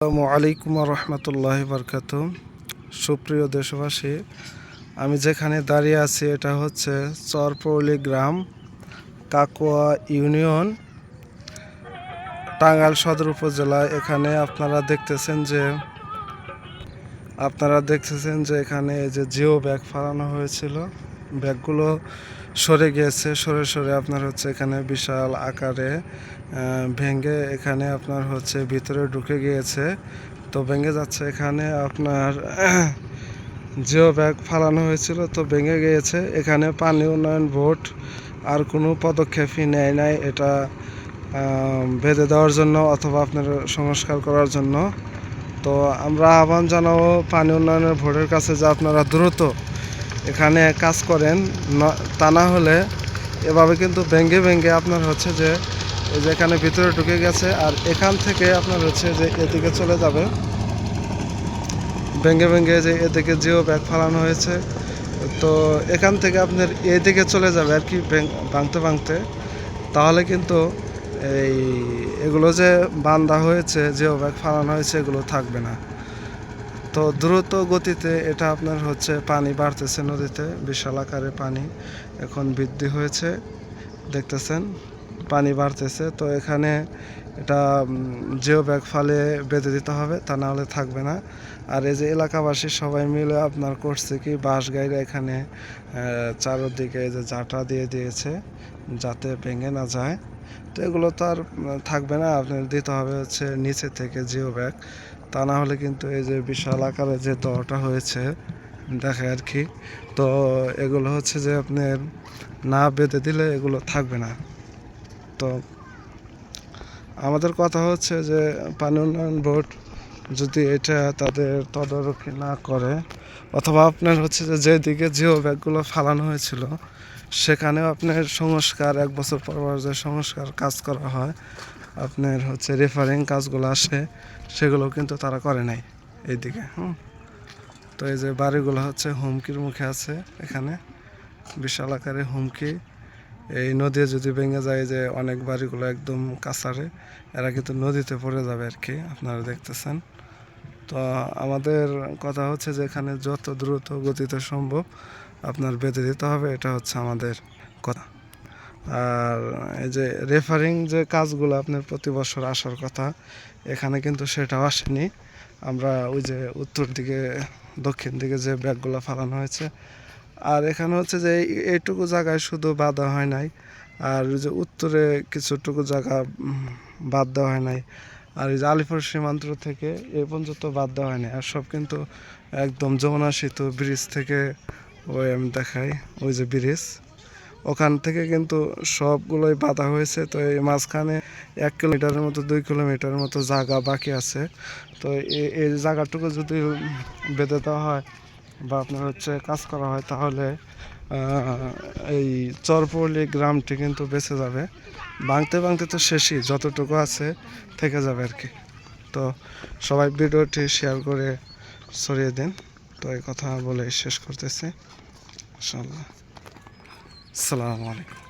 আসসালামু আলাইকুম রহমতুল্লাহ বরকাত সুপ্রিয় দেশবাসী, আমি যেখানে দাঁড়িয়ে আছি এটা হচ্ছে চরপৌলি গ্রাম, কাকুয়া ইউনিয়ন, টাঙ্গাইল সদর উপজেলা এখানে আপনারা দেখতেছেন যে, আপনারা দেখতেছেন যে এখানে যে জিও ব্যাগ ফালানো হয়েছিল। ব্যাগগুলো সরে গিয়েছে, সরে সরে আপনার হচ্ছে এখানে বিশাল আকারে ভেঙে এখানে আপনার হচ্ছে ভিতরে ঢুকে গিয়েছে। তো ভেঙে যাচ্ছে এখানে আপনার, জিও ব্যাগ ফালানো হয়েছিল, তো ভেঙে গিয়েছে। এখানে পানি উন্নয়ন বোর্ড আর কোনো পদক্ষেপই নেয় নাই এটা বেঁধে দেওয়ার জন্য অথবা আপনার সংস্কার করার জন্য। তো আমরা আহ্বান জানাব পানি উন্নয়নের বোর্ডের কাছে যে আপনারা দ্রুত এখানে কাজ করেন তা না হলে এভাবে কিন্তু ভেঙ্গে ভেঙ্গে আপনার হচ্ছে যে যে এখানে ভিতরে ঢুকে গেছে আর এখান থেকে আপনার হচ্ছে যে এদিকে চলে যাবে। ভেঙ্গে ভেঙ্গে যে এদিকে জিও ব্যাগ ফালানো হয়েছে, তো এখান থেকে আপনার এদিকে চলে যাবে আর কি ভাঙতে ভাঙতে। তাহলে কিন্তু এই, এগুলো যে বান্ধা হয়েছে, জিও ব্যাগ ফালানো হয়েছে, এগুলো থাকবে না। তো দ্রুত গতিতে এটা আপনার হচ্ছে পানি বাড়তেছে নদীতে, বিশাল আকারে পানি এখন বৃদ্ধি হয়েছে, দেখতেছেন, পানি বাড়তেছে। তো এখানে এটা জিও ব্যাগ ফালে বেঁধে দিতে হবে, তা নাহলে থাকবে না। আর এই যে এলাকাবাসী সবাই মিলে আপনার করছে কি, বাঁশ গাইরা এখানে চারদিকে যে জাটা দিয়ে দিয়েছে, যাতে ভেঙে না যায়। তো এগুলো তো আর থাকবে না, আপনার দিতে হবে হচ্ছে নিচে থেকে জিও ব্যাগ তা না হলে কিন্তু এই যে বিশাল আকারে যে দরটা হয়েছে, দেখে আর কি। তো এগুলো হচ্ছে যে আপনার না বেঁধে দিলে এগুলো থাকবে না। তো আমাদের কথা হচ্ছে যে পানি উন্নয়ন বোর্ড যদি এটা তাদের তদারকি না করে অথবা আপনার হচ্ছে যে যেদিকে জিও ব্যাগগুলো ফালানো হয়েছিল, সেখানেও আপনার সংস্কার, এক বছর পর পর যে সংস্কার কাজ করা হয়, আপনার হচ্ছে রেফারিং কাজগুলো আসে, সেগুলো কিন্তু তারা করে নাই এইদিকে, হুম। তো এই যে বাড়িগুলো হচ্ছে হুমকির মুখে আছে এখানে, বিশাল আকারে হুমকি। এই নদী যদি ভেঙে যায় যে অনেক বাড়িগুলো একদম কাছারে এরা কিন্তু নদীতে পড়ে যাবে আর কি, আপনারা দেখতেছেন। তো আমাদের কথা হচ্ছে যে এখানে যত দ্রুত গতিতে সম্ভব আপনার বেঁধে দিতে হবে, এটা হচ্ছে আমাদের কথা। আর এই যে রেফারিং যে কাজগুলো আপনার প্রতি বছর আসার কথা, এখানে কিন্তু সেটাও আসেনি। আমরা ওই যে উত্তর দিকে, দক্ষিণ দিকে যে ব্যাগগুলো ফালানো হয়েছে, আর এখানে হচ্ছে যে এই- এইটুকু জায়গায় শুধু বাঁধা হয় নাই। আর যে উত্তরে কিছুটুকু জায়গা বাদ দেওয়া হয় নাই। আর এই যে আলিপুর সীমান্ত থেকে এ পর্যন্ত বাদ দেওয়া হয় নাই আর সব কিন্তু একদম যমুনা সেতু ব্রিজ থেকে ওই আমি দেখাই, ওই যে ব্রিজ ওখান থেকে কিন্তু সবগুলোই বাধা হয়েছে। তো এই মাঝখানে এক কিলোমিটারের মতো, দুই কিলোমিটারের মতো জায়গা বাকি আছে। তো এই জায়গাটুকু যদি বেঁধে দেওয়া হয় বা আপনার হচ্ছে কাজ করা হয় তাহলে এই চরপল্লী গ্রামটি কিন্তু বেঁচে যাবে। ভাঙতে ভাঙতে তো শেষই, যতটুকু আছে থেকে যাবে আর কি। তো সবাই ভিডিওটি শেয়ার করে ছড়িয়ে দিন। তো এই কথা বলে শেষ করতেছি। ইনশাল্লাহ আসসালামু আলাইকুম।